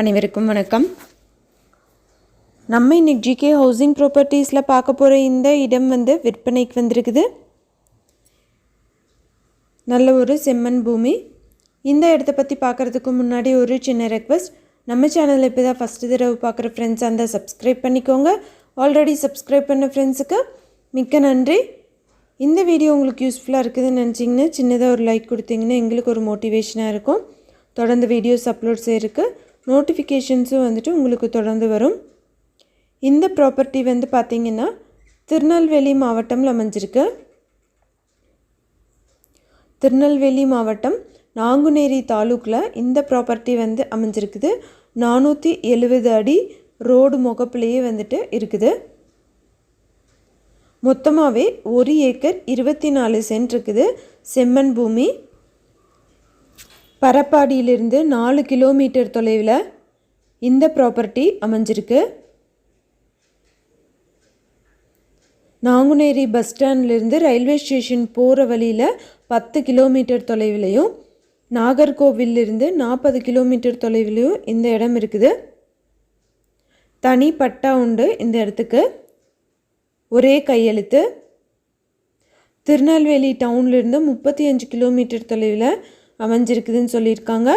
அனைவருக்கும் வணக்கம். நம்ம இன்னைக்கு ஜிகே ஹவுசிங் ப்ராப்பர்ட்டிஸில் பார்க்க போகிற இந்த இடம் வந்து விற்பனைக்கு வந்திருக்குது. நல்ல ஒரு செம்மண் பூமி. இந்த இடத்த பற்றி பார்க்குறதுக்கு முன்னாடி ஒரு சின்ன ரெக்வஸ்ட் நம்ம சேனலில் இப்போ தான் ஃபஸ்ட்டு தடவை பார்க்குற ஃப்ரெண்ட்ஸ் அந்த சப்ஸ்கிரைப் பண்ணிக்கோங்க. ஆல்ரெடி சப்ஸ்கிரைப் பண்ண ஃப்ரெண்ட்ஸுக்கு மிக்க நன்றி. இந்த வீடியோ உங்களுக்கு யூஸ்ஃபுல்லாக இருக்குதுன்னு நினச்சிங்கன்னா சின்னதாக ஒரு லைக் கொடுத்தீங்கன்னா எங்களுக்கு ஒரு மோட்டிவேஷனாக இருக்கும். தொடர்ந்து வீடியோஸ் அப்லோட் செய்கிறதுக்கு நோட்டிஃபிகேஷன்ஸும் வந்துட்டு உங்களுக்கு தொடர்ந்து வரும். இந்த ப்ராப்பர்ட்டி வந்து பார்த்திங்கன்னா திருநெல்வேலி மாவட்டம்ல அமைஞ்சிருக்கு. திருநெல்வேலி மாவட்டம் நாங்குநேரி தாலுக்கில் இந்த ப்ராப்பர்ட்டி வந்து அமைஞ்சிருக்குது. நானூற்றி எழுபது அடி ரோடு முகப்புலேயே வந்துட்டு இருக்குது. மொத்தமாகவே ஒரு ஏக்கர் இருபத்தி நாலு சென்ட் இருக்குது. செம்மண் பூமி பரப்பாடியிலிருந்து நாலு கிலோமீட்டர் தொலைவில் இந்த ப்ராப்பர்ட்டி அமைஞ்சிருக்கு. நாங்குநேரி பஸ் ஸ்டாண்ட்லேருந்து ரயில்வே ஸ்டேஷன் போகிற வழியில் பத்து கிலோமீட்டர் தொலைவிலையும் நாகர்கோவிலிருந்து நாற்பது கிலோமீட்டர் தொலைவிலையும் இந்த இடம் இருக்குது. தனி பட்டா உண்டு இந்த இடத்துக்கு. ஒரே கையெழுத்து. திருநெல்வேலி டவுன்லேருந்து முப்பத்தி அஞ்சு கிலோமீட்டர் தொலைவில் அமைஞ்சிருக்குதுன்னு சொல்லியிருக்காங்க.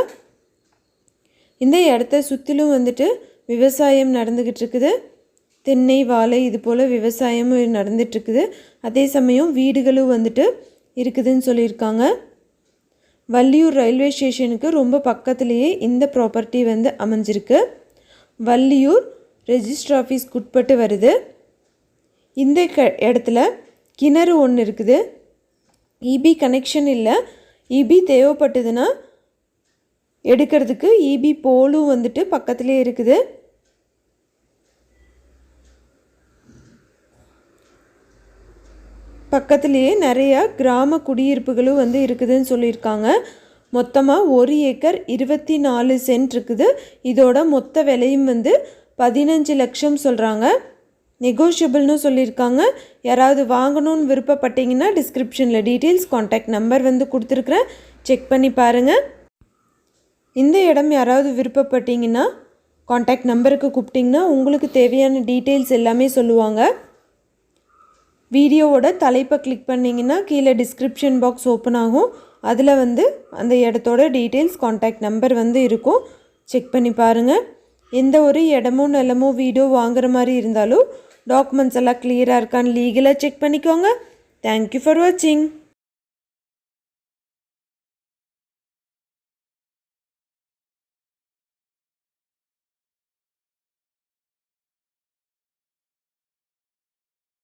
இந்த இடத்த சுற்றிலும் வந்துட்டு விவசாயம் நடந்துக்கிட்டு இருக்குது தென்னை வாழை இது போல் விவசாயமும் நடந்துகிட்ருக்குது அதே சமயம் வீடுகளும் வந்துட்டு இருக்குதுன்னு சொல்லியிருக்காங்க. வள்ளியூர் ரயில்வே ஸ்டேஷனுக்கு ரொம்ப பக்கத்துலேயே இந்த ப்ராப்பர்ட்டி வந்து அமைஞ்சிருக்கு. வள்ளியூர் ரெஜிஸ்டர் ஆஃபீஸ்க்கு உட்பட்டு வருது. இந்த க இடத்துல கிணறு ஒன்று இருக்குது. இபி கனெக்ஷன் இல்லை. இபி தேவைப்பட்டதுன்னா எடுக்கிறதுக்கு இபி போலும் வந்துட்டு பக்கத்துலேயே இருக்குது. பக்கத்துலேயே நிறையா கிராம குடியிருப்புகளும் வந்து இருக்குதுன்னு சொல்லியிருக்காங்க. மொத்தமாக ஒரு ஏக்கர் இருபத்தி நாலு சென்ட் இருக்குது. இதோட மொத்த விலையும் வந்து பதினஞ்சு லட்சம் சொல்கிறாங்க நெகோஷியபிள்னு சொல்லியிருக்காங்க. யாராவது வாங்கணும்னு விருப்பப்பட்டீங்கன்னா டிஸ்கிரிப்ஷனில் டீட்டெயில்ஸ் காண்டாக்ட் நம்பர் வந்து கொடுத்துருக்குறேன். செக் பண்ணி பாருங்கள் இந்த இடம் யாராவது விருப்பப்பட்டீங்கன்னா காண்டாக்ட் நம்பருக்கு கூப்பிட்டிங்கன்னா உங்களுக்கு தேவையான டீட்டெயில்ஸ் எல்லாமே சொல்லுவாங்க. வீடியோவோட தலைப்பை கிளிக் பண்ணிங்கன்னா கீழே டிஸ்கிரிப்ஷன் பாக்ஸ் ஓப்பன் ஆகும். அதில் வந்து அந்த இடத்தோட டீட்டெயில்ஸ் காண்டாக்ட் நம்பர் வந்து இருக்கும். செக் பண்ணி பாருங்கள் எந்த ஒரு இடமோ நிலமோ வீடோ வாங்குற மாதிரி இருந்தாலும் டாக்குமெண்ட்ஸ் எல்லாம் கிளியராக இருக்கான்னு லீகலாக செக் பண்ணிக்கோங்க. தேங்க்யூ ஃபார் வாட்சிங்